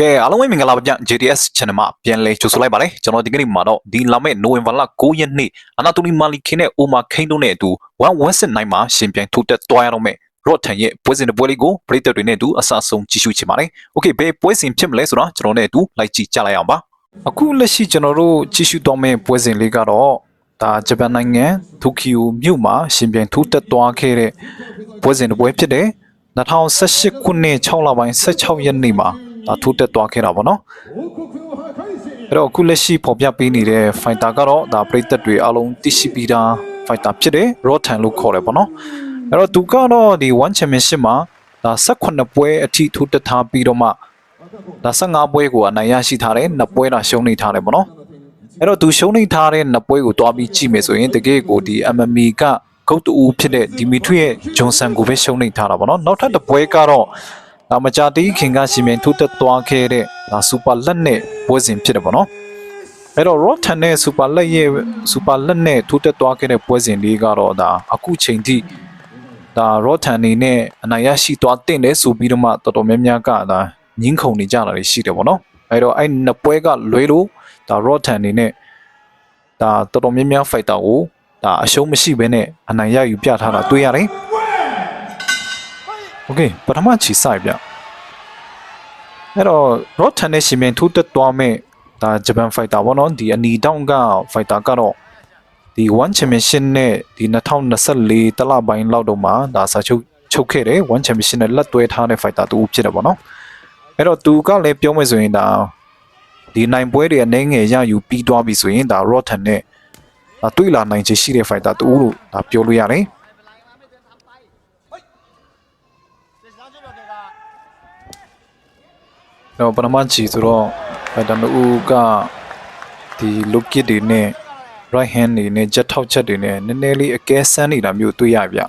ကဲအားလုံးပဲမင်္ဂလာပါဗျ JDS channel မှာပြန်လည်ကြိုဆိုလိုက်ပါလေကျွန်တော်ဒီကနေ့မှာတော့ဒီလာမယ့်နိုဝင်ဘာလ9ရက်နေ့အနာတိုလီမာလီခင်နဲ့အိုမာခိန်တို့နဲ့အတူ119မှာရှင်ပြိုင်ထိုးတက်သွားရတော့မယ့်ရော့ထန်ရဲ့ပွဲစဉ်တစ်ပွဲလေးကိုပရိသတ်တွေနဲ့အတူအဆအဆုံးကြည့်ရှုချင်ပါတယ်။ Okay ဘယ်ပွဲစဉ်ဖြစ်မလဲဆိုတော့ကျွန်တော်နဲ့အတူလိုက်ကြည့်ကြလိုက်အောင်ပါ။အခုလက်ရှိကျွန်တော်တို့ကြည့်ရှုတော့မယ့်ပွဲစဉ်လေးကတော့ဒါဂျပန်နိုင်ငံတိုကျိုမြို့မှာရှင်ပြိုင်ထိုးတက်သွားခဲ့တဲ့ပွဲစဉ်တစ်ပွဲဖြစ်တယ်။2018ခုနှစ်6လပိုင်း16ရက်နေ့မှာ ဒါထိုးတက်သွားခဲ့တာပေါ့နော်အဲ့တော့အခုလက်ရှိပေါ်ပြပေးနေတဲ့ fighter ကတော့ဒါပရိသတ်တွေအလုံးသိရှိပြီးသား fighter ဖြစ်တယ် Rotan လို့ခေါ်တယ်ပေါ့နော်အဲ့တော့သူကတော့ဒီ1 championship မှာဒါ18ပွဲအထိထိုးတက်ထားပြီးတော့မှဒါ15ပွဲကိုအနိုင်ရရှိထားတယ်2ပွဲတာရှုံးနေထားတယ်ပေါ့နော်အဲ့တော့သူရှုံးနေထားတဲ့2ပွဲကိုတွားပြီးကြည့်မယ်ဆိုရင်တကယ်ကိုဒီ MMA ကဂုတ်တူဖြစ်တဲ့ဒီမီထရီရဲ့ဂျွန်ဆန်ကိုပဲရှုံးနေထားတာပေါ့နော်နောက်ထပ်တစ်ပွဲကတော့ ဒါမကြတီးခင်ကရှင်မင်းထိုးတက်သွားခဲ့တဲ့ဒါစူပါလက်နဲ့ပွဲစဉ်ဖြစ်တယ်ပေါ့နော်အဲ့တော့ Rotten နဲ့ Super လက်ရဲ့ Super လက်နဲ့ထိုးတက်သွားခဲ့တဲ့ပွဲစဉ်လေးကတော့ဒါအခုချိန်ထိဒါ Rotten အနေနဲ့အနိုင်ရရှိသွားတဲ့တယ်ဆိုပြီးတော့မှတော်တော်များများကဒါညင်းခုန်နေကြတာတွေရှိတယ်ပေါ့နော်အဲ့တော့အဲ့နှစ်ပွဲကလွဲလို့ဒါ Rotten အနေနဲ့ဒါတော်တော်များများ fighter ကိုဒါအရှုံးမရှိဘဲနဲ့အနိုင်ရယူပြထားတာတွေ့ရတယ် โอเคပထမချီဆိုင်ပြအဲ့တော့ Rotten နဲ့ရှင်မြန်ထိုးတက်သွားမဲ့ဒါဂျပန် fighter ပေါ့နော်ဒီအနီတောင်းက fighter ကတော့ဒီ1 championship နဲ့ဒီ2024တလပိုင်းလောက်တော့မှဒါစာချုပ်ချုပ်ခဲ့တယ်1 championship နဲ့လက်တွဲထားတဲ့ fighter တူဖြစ်တယ်ပေါ့နော်အဲ့တော့သူကလည်းပြောမယ်ဆိုရင်ဒါဒီနိုင်ပွဲတွေအနေငယ်ရယူပြီးသွားပြီဆိုရင်ဒါ Rotten နဲ့ဒါတွေ့လာနိုင်ချေရှိတဲ့ fighter တူလို့ဒါပြောလို့ရတယ် တော့ပထမချီဆိုတော့ဖိုင်တာနိုဦးကဒီ look kit တွေနဲ့ right hand တွေနဲ့ jet ထောက်ချက်တွေနဲ့နည်းနည်းလေးအကဲဆန်းနေတာမျိုးတွေ့ရဗျ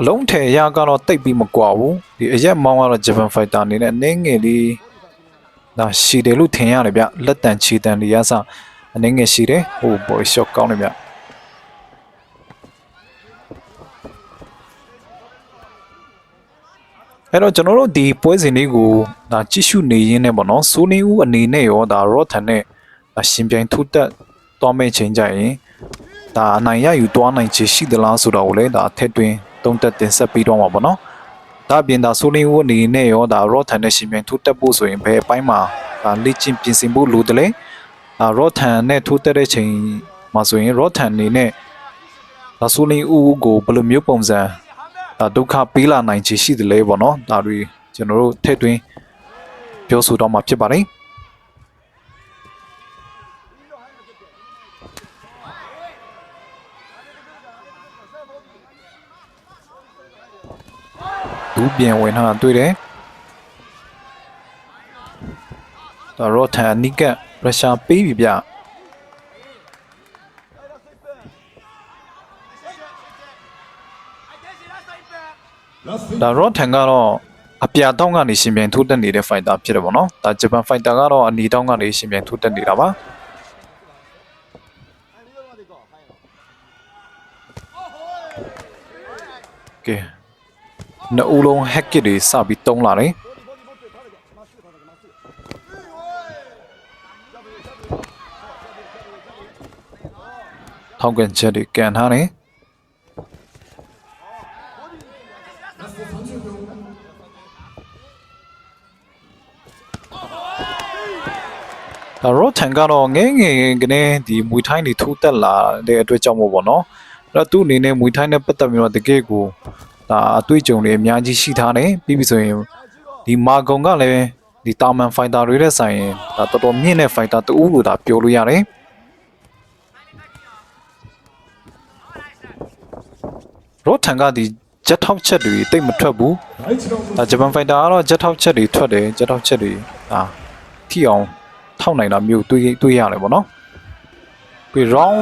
အလုံးထည်ရကတော့တိတ်ပြီးမကွာဘူးဒီအရက်မောင်းကတော့ Japan fighter အနေနဲ့အနှင်းငယ်လေးဒါရှည်တယ်လို့ထင်ရတယ်ဗျလက်တန်ချီတန်တွေရစအနှင်းငယ်ရှည်တယ်ဟို boy shot ကောင်းတယ်ဗျ အဲ့တော့ကျွန်တော်တို့ဒီပွဲစဉ်လေးကိုဒါကြည့်ရှုနေရင်းနဲ့ပေါ့နော်စိုးနေဦးအနေနဲ့ရောဒါ Rotten နဲ့ဒါရှင်ပြိုင်ထုတက်သွားမဲ့ချိန်ကြရင်ဒါအနိုင်ရယူသွားနိုင်ချေရှိသလားဆိုတော့ကိုလည်းဒါထက်တွင်တုံးတက်တင်ဆက်ပြီးတော့မှာပေါ့နော်ဒါပြင်ဒါစိုးနေဦးအနေနဲ့ရောဒါ Rotten နဲ့ရှင်ပြိုင်ထုတက်ဖို့ဆိုရင်ဘယ်အပိုင်းမှာဒါလေ့ကျင့်ပြင်ဆင်ဖို့လိုတယ်လဲဒါ Rotten နဲ့ထိုးတက်တဲ့ချိန်မှာဆိုရင် Rotten အနေနဲ့ဒါစိုးနေဦးကိုဘယ်လိုမျိုးပုံစံ ဒါဒုက္ခပေးလာနိုင်ချေရှိတယ်လဲပေါ့နော်ဒါတွေကျွန်တော်တို့ထည့်သွင်းပြောဆိုတော့မှာဖြစ်ပါတယ်ဒူးပြန်ဝင်ထားတာတွေ့တယ်ဒါရောထန်နိကရုရှားပေးပြီဗျ ဒါရောထန်ကတော့အပြာတောင်းကနေရှင်ပြန်ထိုးတက်နေတဲ့ fighter ဖြစ်တယ်ပေါ့နော်ဒါဂျပန် fighter ကတော့အနီတောင်းကနေရှင်ပြန်ထိုးတက်နေတာပါကဲနှစ်ဦးလုံး hack kit တွေစပြီးတုံးလာတယ်ထောက်ကန်ချက်တွေကန်ထားတယ် ရောထန်ကတော့ငဲငယ်ကနေဒီမွေထိုင်းတွေထိုးတက်လာတဲ့အတွက်ကြောင့်မို့ပေါ့နော်အဲ့တော့သူ့အနေနဲ့မွေထိုင်းနဲ့ပတ်သက်ပြီးတော့တကယ်ကိုဒါအတွေ့အကြုံတွေအများကြီးရှိထားတယ်ပြီးပြီဆိုရင်ဒီမာဂုံကလည်းဒီတာမန်ဖိုင်တာတွေနဲ့ဆိုင်ရင်ဒါတော်တော်မြင့်တဲ့ဖိုင်တာတူလို့ဒါပြောလို့ရတယ်ရောထန်ကဒီဂျက်ထောက်ချက်တွေတိတ်မထွက်ဘူးဒါဂျပန်ဖိုင်တာကတော့ဂျက်ထောက်ချက်တွေထွက်တယ်ဂျက်ထောက်ချက်တွေဒါထိအောင် ထောက်နိုင်တာမျိုးတွေးတွေးရတယ်ပေါ့နော်ပြီး round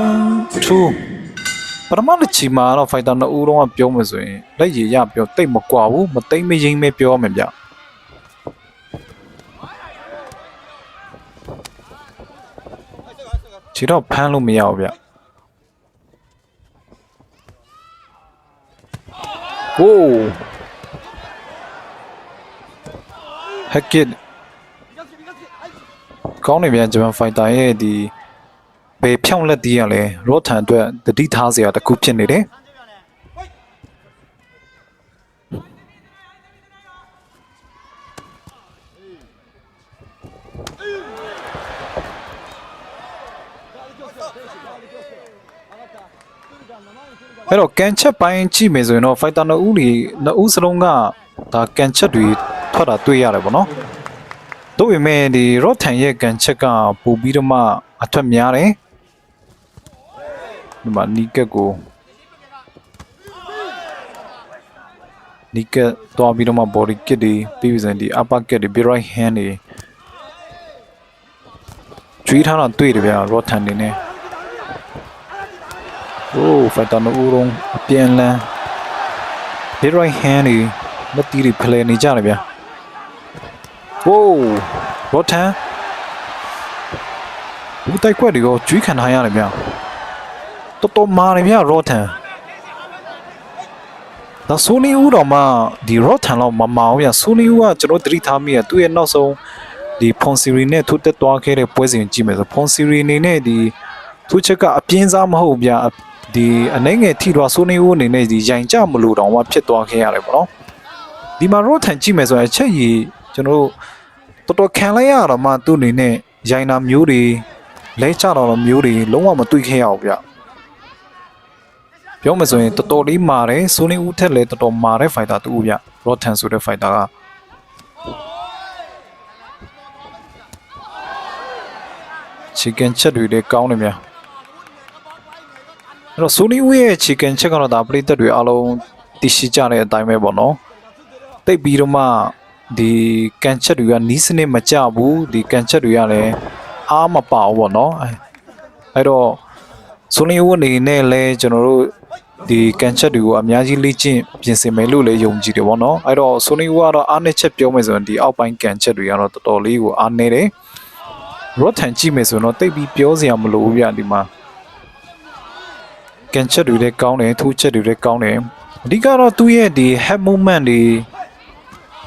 2ပထမတစ်ချီမှာတော့ fighter နှစ်ဦးလုံးကပြောမယ်ဆိုရင်လက်ရည်ရပြောတိတ်မကွာဘူးမသိမ့်မရင်းပဲပြောရမယ်ဗျခြေတော့ဖမ်းလို့မရဘူးဗျဟိုး Hackett ကော င်းနေပြန်ဂျပန်ဖိုက်တာရဲ့ဒီဘယ်ဖြောင်းလက်တီးရလဲရော့ထန်အတွက်တတိထားစရာတစ်ခုဖြစ်နေတယ်အဲ့တော့ကန်ချက်ပိုင်းကြည့်မယ်ဆိုရင်တော့ဖိုက်တာနှစ်ဦးလီနှစ်ဦးစလုံးကဒါကန်ချက်တွေထွက်တာတွေ့ရတယ်ပေါ့နော် တို့ပေမဲ့ဒီရော့ထန်ရဲ့ကန်ချက်ကပို့ပြီးတော့မှအထက်များတယ်ဒီမှာနီကက်ကိုနီကက်တော့ပြီးတော့မှ body kit တွေပြီးပြီဆိုရင်ဒီ upper kit တွေ big right hand တွေကျွေးထားတာတွေ့တယ်ဗျာရော့ထန်နေနဲ့โอ้ဖိုက်တာနိုဦးလုံးအပြန်လန်း big right hand တွေလက်တီးတွေဖလှယ်နေကြတယ်ဗျာ ဝိုးရောထန်ဘူးတိုက်ခွက်တွေကကျွေးခံထားရတယ်ဗျတော်တော်မာတယ်ဗျရောထန်ဒါဆိုနီဦးတော်မှဒီရောထန်တော့မမအောင်ဗျဆိုနီဦးကကျွန်တော်သတိထားမိရသူ့ရဲ့နောက်ဆုံးဒီဖွန်စီရီနဲ့ထိုးတက်သွားခဲ့တဲ့ပွဲစဉ်ကြည့်မယ်ဆိုဖွန်စီရီအနေနဲ့ဒီသူချက်ကအပြင်းစားမဟုတ်ဗျဒီအနေငယ်ထိတော့ဆိုနီဦးအနေနဲ့ဒီရိုင်ကြမလို့တောင်မှဖြစ်သွားခဲ့ရတယ်ပေါ့နော်ဒီမှာရောထန်ကြည့်မယ်ဆိုရင်အချက်ကြီး ကျွန်တော်တို့တော်တော်ခံလိုက်ရတော့မှသူ့အနေနဲ့ရိုင်နာမျိုးတွေလဲချတော့မျိုးတွေလုံးဝမတွေ့ခဲ့ရအောင်ဗျပြောမယ်ဆိုရင်တော်တော်လေးမာတယ်ဆိုနေဦးထက်လည်းတော်တော်မာတဲ့ဖိုက်တာတူဗျရော့ထန်ဆိုတဲ့ဖိုက်တာကချီကန်ချက်တွေလည်းကောင်းတယ်ဗျအဲ့တော့ဆိုနီဦးရဲ့ချီကန်ချက်ကတော့ဒါပရိသတ်တွေအားလုံးသိရှိကြတဲ့အတိုင်းပဲပေါ့နော်တိတ်ပြီးတော့မှ ဒီကန်ချက်တွေကနီးစနစ်မကြဘူးဒီကန်ချက်တွေကလည်းအားမပါဘူးပေါ့နော်အဲအဲ့တော့ဆိုလီယိုအနေနဲ့လည်းကျွန်တော်တို့ဒီကန်ချက်တွေကိုအများကြီးလေ့ကျင့်ပြင်ဆင်မယ်လို့လည်းယုံကြည်တယ်ပေါ့နော်အဲ့တော့ဆိုလီယိုကတော့အားနည်းချက်ပြောမယ်ဆိုရင်ဒီအောက်ပိုင်းကန်ချက်တွေကတော့တော်တော်လေးကိုအားနည်းတယ်ရော့ထန်ကြည့်မယ်ဆိုတော့တိတ်ပြီးပြောစရာမလိုဘူးဗျဒီမှာကန်ချက်တွေလည်းကောင်းတယ်ထူးချက်တွေလည်းကောင်းတယ်အဓိကတော့သူ့ရဲ့ဒီ head movement တွေ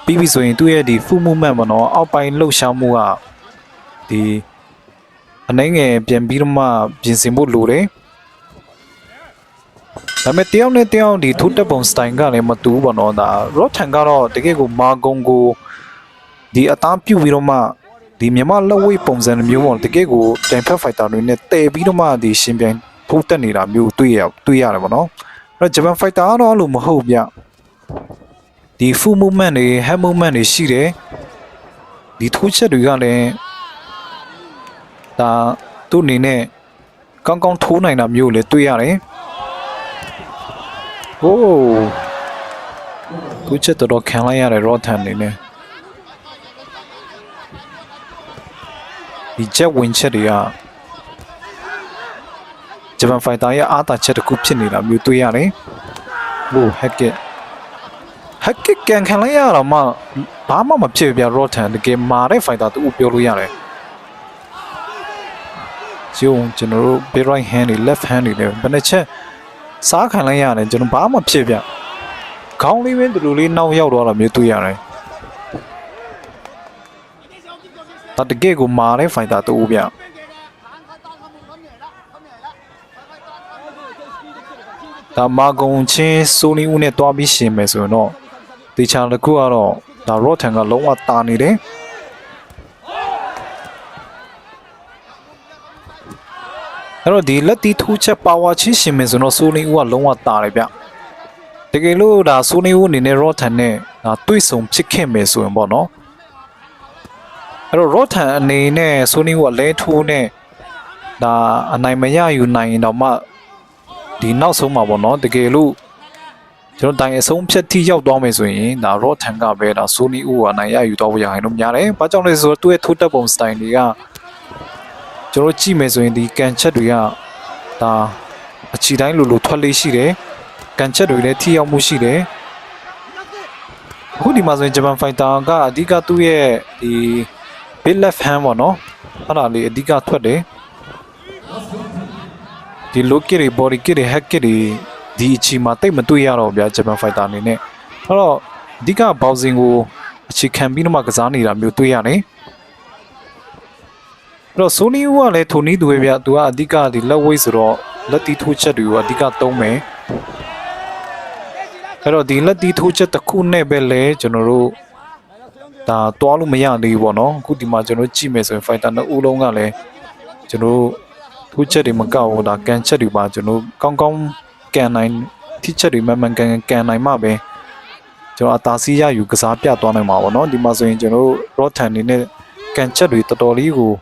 ပြီးပြီဆိုရင်သူ့ရဲ့ဒီ full movement ပေါ့နော်အောက်ပိုင်းလှုပ်ရှားမှုကဒီအနှဲငယ်ပြန်ပြီးတော့မှပြင်ဆင်ဖို့လိုတယ်ဒါပေမဲ့တယောက်နဲ့တယောက်ဒီထိုးတက်ပုံစတိုင်ကလည်းမတူဘူးပေါ့နော်ဒါ rock ထန်ကတော့တကယ်ကိုမာဂုံကိုဒီအသားပြုတ်ပြီးတော့မှဒီမြမလက်ဝိတ်ပုံစံမျိုးပေါ့တကယ်ကိုတိုင်ဖက်ဖိုက်တာတွေနဲ့တည်ပြီးတော့မှဒီရှင်ပြန်ထိုးတက်နေတာမျိုးတွေ့ရတွေ့ရတယ်ပေါ့နော်အဲ့တော့ဂျပန်ဖိုက်တာကတော့အဲ့လိုမဟုတ်ဗျ ဒီ full movement တွေ head movement တွေရှိတယ်ဒီထိုးချက်တွေကလည်းဒါသူ့အနေနဲ့ကောင်းကောင်းထိုးနိုင်တာမျိုးလည်းတွေ့ရတယ်ဟိုးထိုးချက်တော်တော်ခံလိုက်ရတယ် raw tan နေနဲ့ဒီ jet win ချက်တွေကဂျပန်ဖိုက်တာရဲ့အားသာချက်တစ်ခုဖြစ်နေတာမျိုးတွေ့ရတယ်ဟို hacket ဟက်ကကန်ခံလိုက်ရတော့မှဘာမှမဖြစ်ပြရော့ထန်တကယ်မာတဲ့ဖိုက်တာတူပြောလို့ရတယ်ကျုံကျွန်တော်တို့ big right hand တွေ left hand တွေလည်းဘယ်နှချက်စားခံလိုက်ရတယ်ကျွန်တော်ဘာမှဖြစ်ပြခေါင်းလေးပဲတူတူလေးနောက်ရောက်သွားတာမျိုးတွေ့ရတယ်ဒါတကယ်ကိုမာတဲ့ဖိုက်တာတူဗျဒါမာဂုံချင်းစိုးနီဦးနဲ့တွားပြီးရှင်မယ်ဆိုရင်တော့ တေချာတစ်ခုကတော့ဒါရော့ထန်ကလုံးဝတာနေတယ်အဲ့တော့ဒီလက်တီထူးချက်ပါဝါချင်းရှင်မယ်ဆိုတော့စိုးနီဦးကလုံးဝတာတယ်ဗျတကယ်လို့ဒါစိုးနီဦးအနေနဲ့ရော့ထန်နဲ့ဒါတွေ့ဆုံဖြစ်ခဲ့မယ်ဆိုရင်ပေါ့နော်အဲ့တော့ရော့ထန်အနေနဲ့စိုးနီဦးကလဲထိုးနဲ့ဒါအနိုင်မရယူနိုင်ရင်တော့မှဒီနောက်ဆုံးမှာပေါ့နော်တကယ်လို့ ကျွန်တော်တိုင်အဆုံးဖြတ်ထိရောက်သွားမယ်ဆိုရင်ဒါ raw ထန်ကပဲဒါ Sony U ကနိုင်ရယူတော့ရရင်တော့များတယ်။ဘာကြောင့်လဲဆိုတော့သူ့ရဲ့ထိုးတက်ပုံ style တွေကကျွန်တော်ကြည့်မယ်ဆိုရင်ဒီကန်ချက်တွေကဒါအချီတိုင်းလိုလိုထွက်လေးရှိတယ်။ကန်ချက်တွေလည်းထိရောက်မှုရှိတယ်။အခုဒီမှာဆိုရင်ဂျပန်ဖိုက်တာကအဓိကသူ့ရဲ့ဒီ big left hand ပေါ့နော်။အဲ့ဒါလေးအဓိကထွက်တယ်။ဒီ low kick တွေ body kick တွေ head kick တွေ ဒီအချိန်မှာတိတ်မတွေ့ရတော့ဗျာဂျပန်ဖိုက်တာအနေနဲ့အဲ့တော့အဓိကဘောက်စင်ကိုအအခြေခံပြီးတော့မှကစားနေတာမျိုးတွေ့ရတယ်အဲ့တော့ဆိုနီဦးကလည်းထိုနည်းသူပဲဗျသူကအဓိကဒီလက်ဝိတ်ဆိုတော့လက်တီထိုးချက်တွေကိုအဓိကသုံးမယ်အဲ့တော့ဒီလက်တီထိုးချက်တစ်ခုနဲ့ပဲလေကျွန်တော်တို့ဒါတွားလို့မရသေးဘူးပေါ့နော်အခုဒီမှာကျွန်တော်ကြည့်မယ်ဆိုရင် fighter နှစ်ဦးလုံးကလည်းကျွန်တော်တို့ထိုးချက်တွေမကောက်ဘူးဒါကန်ချက်တွေပါကျွန်တော်ကောင်းကောင်း ကန်နိုင်ထိချက်တွေမှန်မှန်ကန်ကန်ကန်နိုင်မှပဲကျွန်တော်အသာစီးရယူကစားပြသွားနိုင်မှာပေါ့နော်ဒီမှာဆိုရင်ကျွန်တော်တို့ rotan နေနဲ့ကန်ချက်တွေတော်တော်လေးကို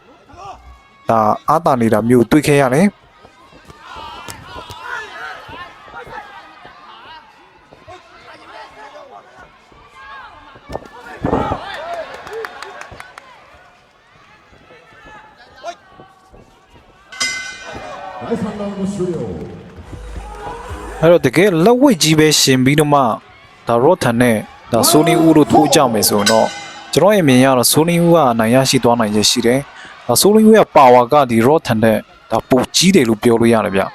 ဒါအားတာနေတာမျိုးတွေ့ခဲ့ရတယ် 第3ラウンド終了 အဲ့တော့တကယ်လက်ဝိတ်ကြီးပဲရှင်ပြီးတော့မှဒါ rotan နဲ့ဒါ sony u တို့ထိုးကြမယ်ဆိုရင်တော့ကျွန်တော်ရဲ့မြင်ရတော့ sony u ကအနိုင်ရရှိသွားနိုင်ရရှိတယ်ဒါ sony u ရဲ့ power ကဒီ rotan နဲ့ဒါပိုကြီးတယ်လို့ပြောလို့ရတယ်ဗျတ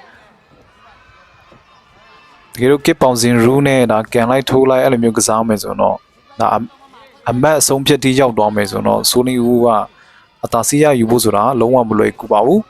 ကယ်လို့ kit ပေါင်စင် rule နဲ့ဒါကန်လိုက်ထိုးလိုက်အဲ့လိုမျိုးကစားမယ်ဆိုရင်တော့ဒါအအမတ်အဆုံးဖြတ်တိရောက်သွားမယ်ဆိုရင်တော့ sony u ကအသာစီးရယူဖို့ဆိုတာလုံးဝမလွယ်ကူပါဘူး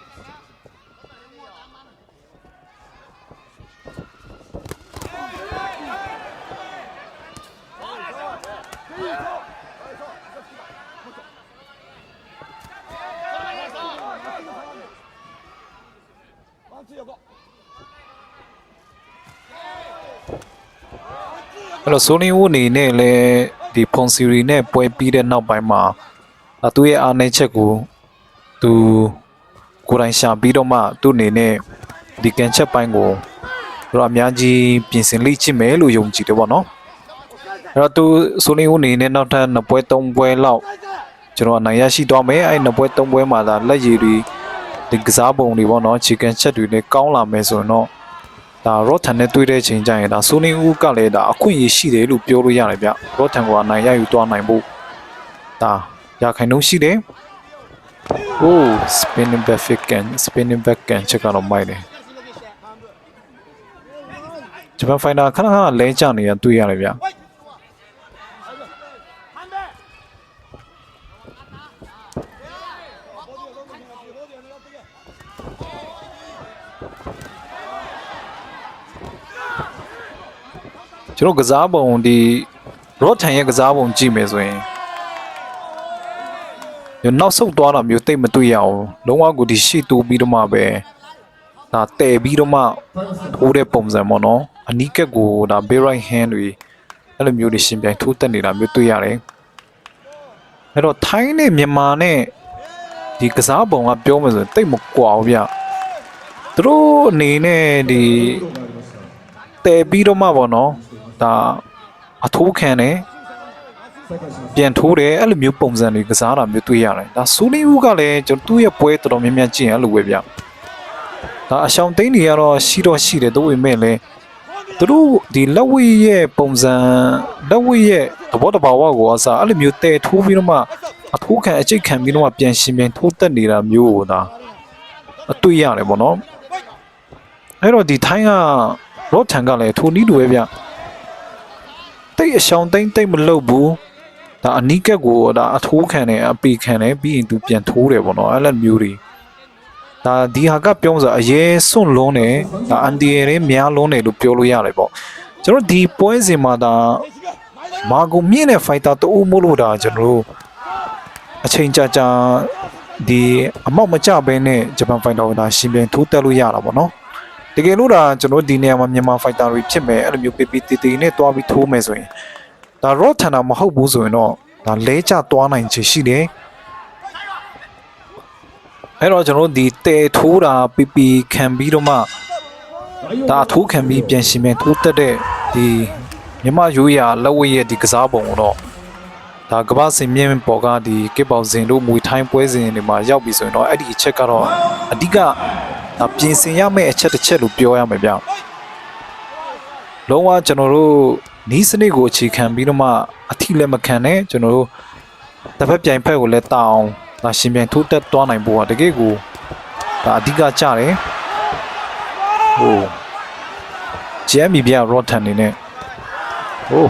အဲ့တော့ Sony ဦးအနေနဲ့လည်းဒီဖုန်စီရီနဲ့ပွဲပြီးတဲ့နောက်ပိုင်းမှာဒါသူ့ရဲ့အားနည်းချက်ကိုသူကိုယ်တိုင်ရှာပြီးတော့မှသူ့အနေနဲ့ဒီကန်ချက်ပိုင်းကိုတော့အများကြီးပြင်ဆင်လိမ့်ချင်မယ်လို့ယုံကြည်တယ်ပေါ့နော်အဲ့တော့သူ Sony ဦးအနေနဲ့နောက်ထပ်နှစ်ပွဲသုံးပွဲလောက်ကျွန်တော်အနိုင်ရရှိသွားမယ်အဲ့နှစ်ပွဲသုံးပွဲမှာဒါလက်ရည်တွေ ဒီကစားပုံတွေပေါ့နော်ချီကန်ချက်တွေလည်းကောင်းလာမယ်ဆိုရင်တော့ဒါ Rotan နဲ့တွေ့တဲ့ချိန်ကျရင်ဒါ Sony ဦးကလည်းဒါအခွင့်အရေးရှိတယ်လို့ပြောလို့ရတယ်ဗျ Rotan ကအနိုင်ရယူသွားနိုင်ဖို့ဒါရခိုင်နှုန်းရှိတယ် Oh spinning back kick and spinning back can ချက်ကတော့မိုက်တယ်ဂျပန်ဖိုင်တာခဏခဏလဲကျနေရတွေ့ရတယ်ဗျ ကျွန်တော်ကစားပုံဒီ Rotan ရဲ့ကစားပုံကြည့်မယ်ဆိုရင်ညနောက်ဆုတ်သွားတာမျိုးတိတ်မတွေ့ရအောင်လုံးဝကိုဒီရှေ့တိုးပြီးတော့မှပဲဒါတဲပြီးတော့မှထိုးတဲ့ပုံစံပေါ့နော်အနီးကက်ကိုဒါ bay right hand တွေအဲ့လိုမျိုးတွေရှင်ပြိုင်ထိုးတက်နေတာမျိုးတွေ့ရတယ်အဲ့တော့ထိုင်းနဲ့မြန်မာနဲ့ဒီကစားပုံကပြောမယ်ဆိုရင်တိတ်မကွာဘူးဗျသူတို့အနေနဲ့ဒီတဲပြီးတော့မှပေါ့နော် ဒါအထိုးခံတယ်ပြန်ထိုးတယ်အဲ့လိုမျိုးပုံစံတွေကစားတာမျိုးတွေ့ရတယ်ဒါဆူလီဦးကလည်းကျွန်တော်သူ့ရဲ့ပွဲတော်တော်များများကြည့်ရင်အဲ့လိုပဲဗျဒါအရှောင်းသိန်းတွေကတော့ရှိတော့ရှိတယ်တို့ဝင်မဲ့လဲသူတို့ဒီလက်ဝိရဲ့ပုံစံလက်ဝိရဲ့သဘောတဘာဝကိုအစားအဲ့လိုမျိုးတဲထိုးပြီးတော့မှအထိုးခံအကျိတ်ခံပြီးတော့မှပြန်ရှင်ပြန်ထိုးတက်နေတာမျိုးကိုဒါအတွေ့ရတယ်ပေါ့နော်အဲ့တော့ဒီထိုင်းကရော့ထန်ကလည်းထိုနီးလိုပဲဗျ တိတ်အရှောင်းသိန်းတိတ်မလုပ်ဘူးဒါအနီးကက်ကိုဒါအထိုးခံတယ်အပီခံတယ်ပြီးရင်သူပြန်ထိုးတယ်ပေါ့နော်အဲ့လိုမျိုးတွေဒါဒီဟာကပြောဆိုအရေးစွန့်လုံးတယ်ဒါအန်ဒီရဲများလုံးတယ်လို့ပြောလို့ရတယ်ပေါ့ကျွန်တော်ဒီပွဲစဉ်မှာဒါမာဂိုမြင့်တဲ့ဖိုက်တာတူမို့လို့ဒါကျွန်တော်တို့အချိန်ကြာကြာဒီအမောက်မကျဘဲနဲ့ဂျပန်ဖိုက်တာကိုဒါရှင်ပြန်ထိုးတက်လို့ရတာပေါ့နော်တ ကယ်လို့ဒါကျွန်တော်ဒီနေရာမှာမြန်မာဖိုက်တာတွေဖြစ်မယ်အဲ့လိုမျိုးပီပီတီတီနဲ့တွားပြီးထိုးမယ်ဆိုရင်ဒါ raw ထန်တာမဟုတ်ဘူးဆိုရင်တော့ဒါလဲကျသွားနိုင်ချေရှိတယ်အဲ့တော့ကျွန်တော်တို့ဒီတဲထိုးတာပီပီခံပြီးတော့မှဒါအထိုးခံပြီးပြန်ရှင်ပြန်ထိုးတက်တဲ့ဒီမြမရိုးရာလက်ဝဲရဲ့ဒီကစားပုံကိုတော့ဒါကမ္ဘာစင်မြင့်ပေါ်ကဒီကစ်ပေါစင်တို့မွေထိုင်းပွဲစဉ်တွေမှာရောက်ပြီဆိုရင်တော့အဲ့ဒီအချက်ကတော့အဓိက ဒါပြင်ဆင်ရမယ့်အချက်တစ်ချက်လို့ပြောရမယ်ဗျလုံးဝကျွန်တော်တို့နီးစနစ်ကိုအခြေခံပြီးတော့မှအထီလည်းမခံနဲ့ကျွန်တော်တို့တစ်ဖက်ပြိုင်ဖက်ကိုလည်းတောင်းဒါရှင်ပြန်ထိုးတက်သွားနိုင်ဖို့ကတကယ်ကိုဒါအဓိကကြတယ်ဟိုဂျမ်မီပြရော့ထန်နေနဲ့ဟို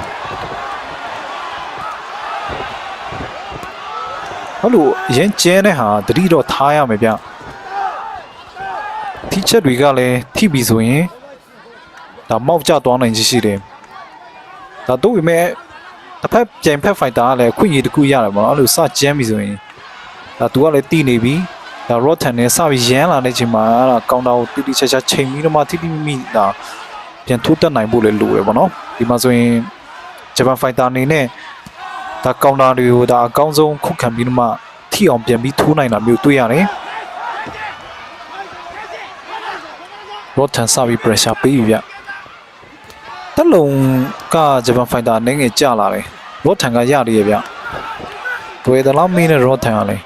အဲ့လိုအရင်ကျဲတဲ့ဟာတတိတော့ထားရမယ်ဗျ ထိချက်တွေကလည်းထိပြီဆိုရင်ဒါမောက်ကျသွားနိုင်ချေရှိတယ်ဒါတို့ပေမဲ့တစ်ဖက်ပြန်ဖက်ဖိုက်တာကလည်းအခွင့်အရေးတစ်ခုရတယ်ပေါ့နော်အဲ့လိုစကြမ်းပြီဆိုရင်ဒါသူကလည်းတီးနေပြီဒါ rotten နဲ့စပြီးရမ်းလာတဲ့အချိန်မှာအဲ့ဒါကောင်တာကိုတိတိကျကျချိန်ပြီးတော့မှတိတိမိမိဒါပြန်ထိုးတက်နိုင်ဖို့လည်းလိုတယ်ပေါ့နော်ဒီမှာဆိုရင်ဂျပန်ဖိုက်တာအနေနဲ့ဒါကောင်တာတွေကိုဒါအကောင်းဆုံးခုခံပြီးတော့မှထိအောင်ပြန်ပြီးထိုးနိုင်တာမျိုးတွေ့ရတယ် rotten စပြီး pressure ပေးပြီဗျတက်လုံးကဂျပန်ဖိုက်တာအနေငယ်ကျလာတယ် rotten ကရရရဲ့ဗျတွေ့တယ်လားမင်းနဲ့ rotten ကလည်း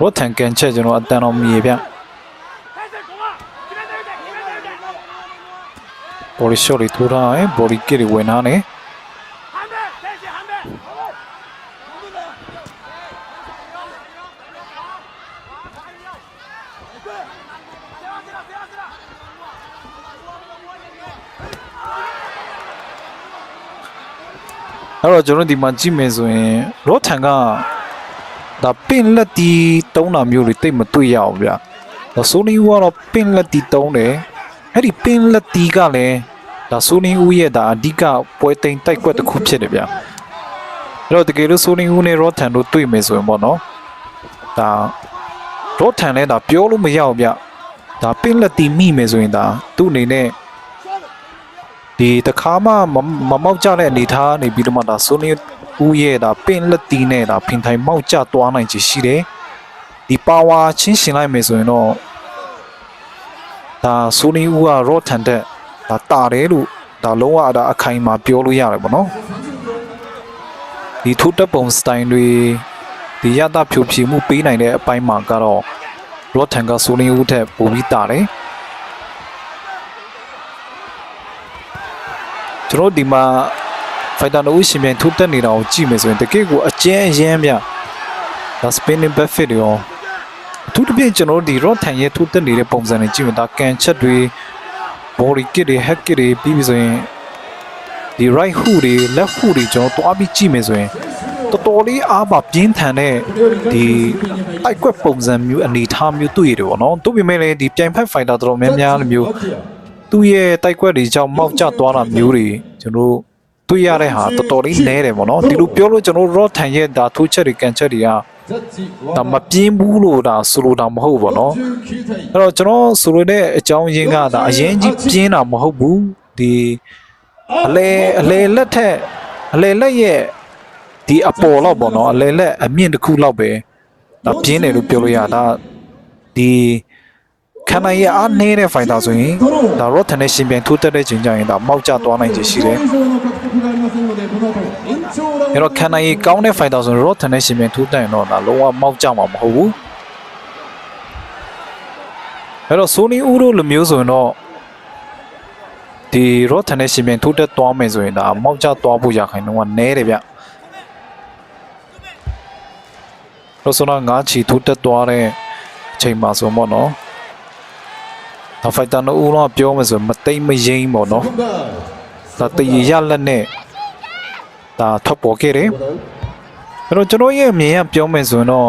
ရောထန်ကန်ချက်ကျွန်တော်အတန်တော်မြေဗျ ဘော်လီရှော့လေးထိုးထားတယ်ဘော်လီကစ်တွေဝင်ထားတယ်အဲ့တော့ကျွန်တော်ဒီမှာကြည့်မယ်ဆိုရင်ရောထန်ကဒါပင်လက်တီတုံးတာမျိုးတွေတိတ်မတွေ့ရအောင်ဗျာဒါဆိုနီဦးကတော့ပင်လက်တီတုံးတယ်အဲ့ဒီပင်လက်တီကလည်း ဒါဆိုနီဦးရဲ့ဒါအဓိကပွဲသိမ်းတိုက်ကွက်တစ်ခုဖြစ်တယ်ဗျာအဲ့တော့တကယ်လို့ဆိုနီဦးနဲ့ရောထန်တို့တွေ့မယ်ဆိုရင်ပေါ့နော်ဒါရောထန်လည်းဒါပြောလို့မရအောင်ဗျဒါပင်လက်တီမိမယ်ဆိုရင်ဒါသူ့အနေနဲ့ဒီတခါမှမမမောက်ကြတဲ့အနေထားနေပြီးတော့မှဒါဆိုနီဦးရဲ့ဒါပင်လက်တီနဲ့ဒါဖင်ထိုင်မောက်ကျသွားနိုင်ချေရှိတယ်ဒီပါဝါချင်းရှင်လိုက်မယ်ဆိုရင်တော့ဒါဆိုနီဦးကရော့ထန်တဲ့ ဒါတာတယ်လို့ဒါလုံးဝဒါအခိုင်အမာပြောလို့ရတယ်ပေါ့နော်ဒီထိုးတက်ပုံစတိုင်တွေဒီရတာဖြိုဖြေမှုပေးနိုင်တဲ့အပိုင်းမှာကတော့ရော့ထန်ကဆိုနီဦးထက်ပိုပြီးတာတယ်ကျွန်တော်ဒီမှာဖိုက်တာနိုးရှင်ပြန်ထိုးတက်နေတာကိုကြည့်မယ်ဆိုရင်တကယ့်ကိုအကျဉ်းအရမ်းဗျဒါ spinning back fit တွေရောအထူးသဖြင့်ကျွန်တော်တို့ဒီ rod ထန်ရဲ့ထိုးတက်နေတဲ့ပုံစံတွေကြည့်ရင်ဒါကန်ချက်တွေ body kit တွေ head kit တွေပြီးပြီဆိုရင်ဒီ right hook တွေ left hook တွေကျွန်တော်တွားပြီးကြည့်မယ်ဆိုရင်တော်တော်လေးအားပါပြင်းထန်တဲ့ဒီတိုက်ကွက်ပုံစံမျိုးအနေထားမျိုးတွေ့ရတယ်ပေါ့နော်တို့ပေမဲ့လည်းဒီပြိုင်ဖက် fighter တော်တော်များများလိုမျိုးသူ့ရဲ့တိုက်ကွက်တွေကြောင့်မောက်ကျသွားတာမျိုးတွေကျွန်တော် တွေ့ရတဲ့ဟာတော်တော်လေးနည်းတယ်ပေါ့နော်ဒီလိုပြောလို့ကျွန်တော် raw ထန်ရဲ့ဒါထိုးချက်တွေကန်ချက်တွေကဒါမပြင်းဘူးလို့ဒါဆိုလိုတာမဟုတ်ပေါ့နော်အဲ့တော့ကျွန်တော်ဆိုလိုတဲ့အကြောင်းရင်းကဒါအရင်ကြီးပြင်းတာမဟုတ်ဘူးဒီအလေအလေလက်ထက်အလေလက်ရဲ့ဒီအပေါ်တော့ပေါ့နော်အလေလက်အမြင့်တစ်ခုလောက်ပဲဒါပြင်းတယ်လို့ပြောလို့ရတာဒီခန္ဓာရဲ့အားနည်းတဲ့ဖိုင်တာဆိုရင်ဒါရော့ထန်နဲ့ရှင်ပြန်ထိုးတက်တဲ့ချိန်ကျရင်ဒါမောက်ကျသွားနိုင်ခြေရှိတယ် ။အဲတော့ခံနိုင်ရည်ကောင်းတဲ့ fighter ဆိုတော့ထန်တဲ့ရှင်ပြန်ထိုးတက်ရင်တော့ဒါလုံးဝမောက်ကြမှာမဟုတ်ဘူး။အဲတော့ Sony Uro လိုမျိုးဆိုရင်တော့ဒီရောထန်တဲ့ရှင်ပြန်ထိုးတက်သွားမယ်ဆိုရင်ဒါမောက်ကြသွားဖို့ရခိုင်တော့နည်းတယ်ဗျ။ရောဆိုတော့ငါးချီထိုးတက်သွားတဲ့အချိန်မှာဆိုတော့နော်။ဒါ fighter တို့ဦးလုံးကပြောမယ်ဆိုရင်မတိတ်မယိမ့်ပေါ့နော်။ဒါတည်ရလက်နဲ့ ဒါထွက်ပေါ်ခဲ့တယ်အဲ့တော့ကျွန်တော်ရဲ့အမြင်ကပြောမယ်ဆိုရင်တော့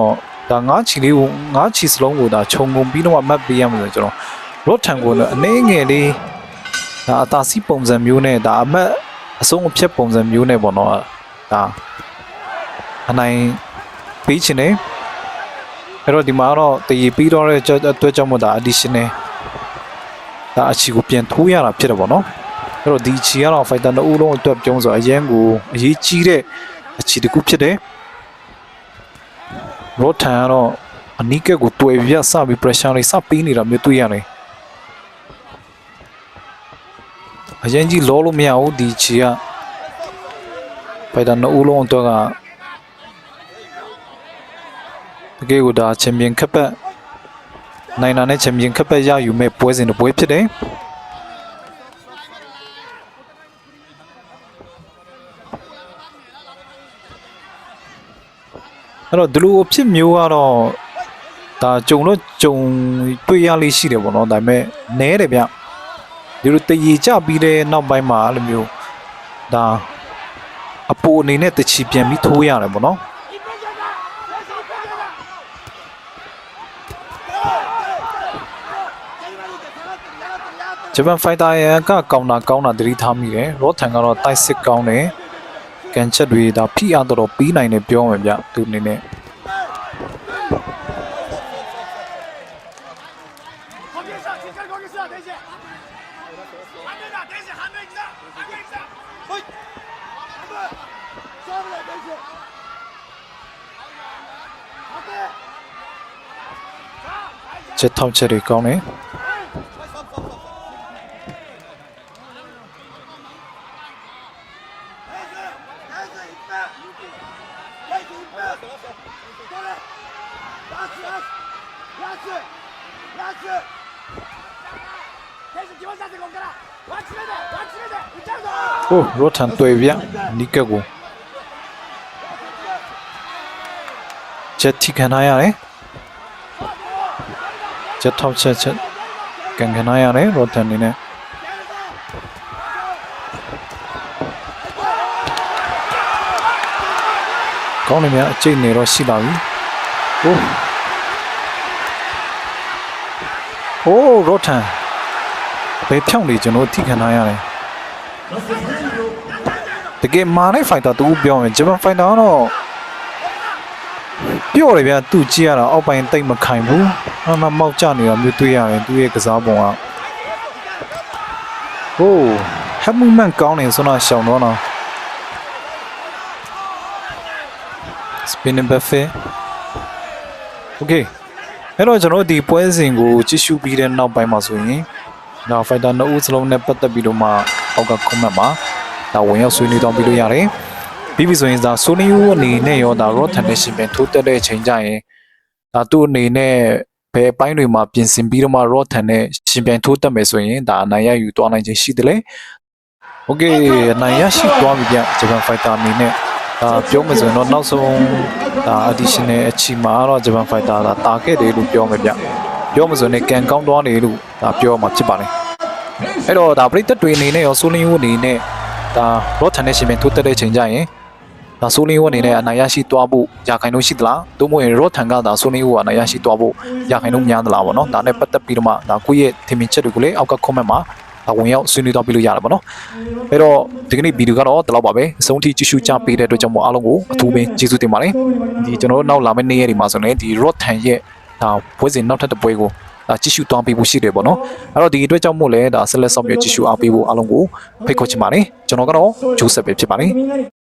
ဒါငါးချီလေးကိုငါးချီစလုံးကိုဒါခြုံငုံပြီးတော့အမှတ်ပေးရမယ်ဆိုကျွန်တော်ရော့ထန်ကိုလည်းအနေငယ်လေးဒါအသာစီးပုံစံမျိုးနဲ့ဒါအမှတ်အဆုံးအဖြတ်ပုံစံမျိုးနဲ့ပေါ့နော်ဒါအနိုင်ပေးချင်တယ်အဲ့တော့ဒီမှာတော့တည်ပြီးတော့တဲ့အတွက်ကြောင့်မို့ဒါ additional ဒါအချီကိုပြန်ထိုးရတာဖြစ်တယ်ပေါ့နော် အဲ့တော့ဒီချီကတော့ fighter နှစ်ဦးလုံးအတွက်ပြောဆိုအရန်ကိုအရေးကြီးတဲ့အချီတစ်ခုဖြစ်တယ်။ road ထန်ကတော့အနီးကပ်ကိုတွေ့ပြစပြီး pressure လေးစပေးနေတာမျိုးတွေ့ရတယ်။အရင်ကြီးလောလို့မရဘူးဒီချီက fighter နှစ်ဦးလုံးအတွက်ကတကယ်ကိုဒါချန်ပီယံခပ်ပတ်နိုင်နာနဲ့ချန်ပီယံခပ်ပတ်ရယူမဲ့ပွဲစဉ်တစ်ပွဲဖြစ်တယ်။ အဲ့တော့ဒီလိုအဖြစ်မျိုးကတော့တဒါကြုံတော့ကြုံတွေ့ရလေးရှိတယ်ပေါ့နော်ဒါပေမဲ့နဲတယ်ဗျဒီလိုတရေကြပြီးတဲ့နောက်ပိုင်းမှာအဲ့လိုမျိုးဒါအပူအနေနဲ့တချီပြန်ပြီးထိုးရတယ်ပေါ့နော်ဂျပန်ဖိုက်တာရဲ့ကကောင်တာကောင်းတာသတိထားမိတယ်ရော့ထန်ကတော့တိုက်စစ်ကောင်းတယ် ကန်ချက်တွေဒါဖိအားတော်တော်ပြီးနိုင်တယ်ပြောမယ်ဗျသူအနေနဲ့ချက်ထောက်ချက်တွေကောင်းတယ် ラスラス選手気持ち出してこっからワンチめでワンチめで打っちゃうぞ Oh, Rotan to evia, Nikago. Jet Tikanaya, eh? Jet Tom Chet Chet. Kanganaya, eh? Rotan in it. Calling me out, Jane Rosilami. Oh. ဟိုးဟိုးရော့ထန်ဘယ်ဖြောင်းနေကျွန်တော်ထိခံထားရတယ်တကယ်မာတဲ့ဖိုက်တာတူပြောမယ်ဂျပန်ဖိုက်တာကတော့ပြော့တယ်ဗျာသူကြည့်ရတာအောက်ပိုင်းတိတ်မခိုင်ဘူးအမမောက်ကြနေတာမျိုးတွေ့ရတယ်သူရဲ့ကစားပုံကဟိုးဟက်မူမန်ကောင်းနေဆိုတော့ရှောင်းတော့နော် spinning buffet okay အဲ့တော့ကျွန်တော်တို့ဒီပွဲစဉ်ကိုကြည့်ရှုပြီးတဲ့နောက်ပိုင်းမှာဆိုရင်ဒါဖိုက်တာနှစ်ဦးစလုံးနဲ့ပတ်သက်ပြီးတော့မှအောက်က comment မှာဒါဝင်ရောက်ဆွေးနွေးတော့ပြီးလို့ရတယ်။ပြီးပြီဆိုရင်ဒါဆိုနီယိုအနေနဲ့ရောဒါ Raw Tension ပဲထိုးတက်တဲ့အချိန်ကျရင်ဒါသူ့အနေနဲ့ဘယ်အပိုင်းတွေမှာပြင်ဆင်ပြီးတော့မှ Raw Ten နဲ့ရှင်ပြိုင်ထိုးတက်မယ်ဆိုရင်ဒါအနိုင်ရယူသွားနိုင်ခြင်းရှိတယ်လေ။ Okay အနိုင်ရရှိသွားပြီဗျဂျပန် Fighter အနေနဲ့ ဒါပြောမယ်ဆိုရင်တော့နောက်ဆုံးဒါ additional အချိန်မှာတော့ဂျပန် Fighter ဒါတာခဲ့တယ်လို့ပြောမယ်ဗျ။ပြောမယ်ဆိုရင်ကန်ကောင်းသွားတယ်လို့ဒါပြောမှာဖြစ်ပါတယ်။အဲ့တော့ဒါပရိသတ်တွေအနေနဲ့ရောဆိုလင်းယိုအနေနဲ့ဒါရော့ထန်တဲ့ရှင်ပြန်ထိုးတက်တဲ့ချိန်ကျရင်ဒါဆိုလင်းဝအနေနဲ့အနိုင်ရရှိသွားဖို့ရာခိုင်နှုန်းရှိသလားသို့မဟုတ်ရင်ရော့ထန်ကဒါဆိုလင်းဝအနိုင်ရရှိသွားဖို့ရာခိုင်နှုန်းများသလားဗောနော်ဒါနဲ့ပတ်သက်ပြီးတော့မှဒါကိုယ့်ရဲ့ထင်မြင်ချက်တွေကိုလည်းအောက်က comment မှာဒါ ဝင်ရောက်ဆွေးနွေးသွားပြီးလို့ရတယ်ဗောနော်အဲ့တော့ဒီကနေ့ဗီဒီယိုကတော့ဒီလောက်ပါပဲအဆုံးထိကြည့်ရှုကြပေးတဲ့အတွက်ကြောင့်မို့အားလုံးကိုအထူးပဲကျေးဇူးတင်ပါတယ်ဒီကျွန်တော်တို့နောက်လာမယ့်နေ့ရက်တွေမှာဆိုရင်ဒီ road ထန်ရဲ့ဒါပွဲစဉ်နောက်ထပ်တစ်ပွဲကိုဒါကြည့်ရှုသွားပေးဖို့ရှိတယ်ပေါ့နော်အဲ့တော့ဒီအတွက်ကြောင့်မို့လဲဒါဆက်လက်ဆောင်ပြကြည့်ရှုအားပေးဖို့အားလုံးကိုဖိတ်ခေါ်ချင်ပါတယ်ကျွန်တော်ကတော့ဂျိုးဆက်ပဲဖြစ်ပါတယ်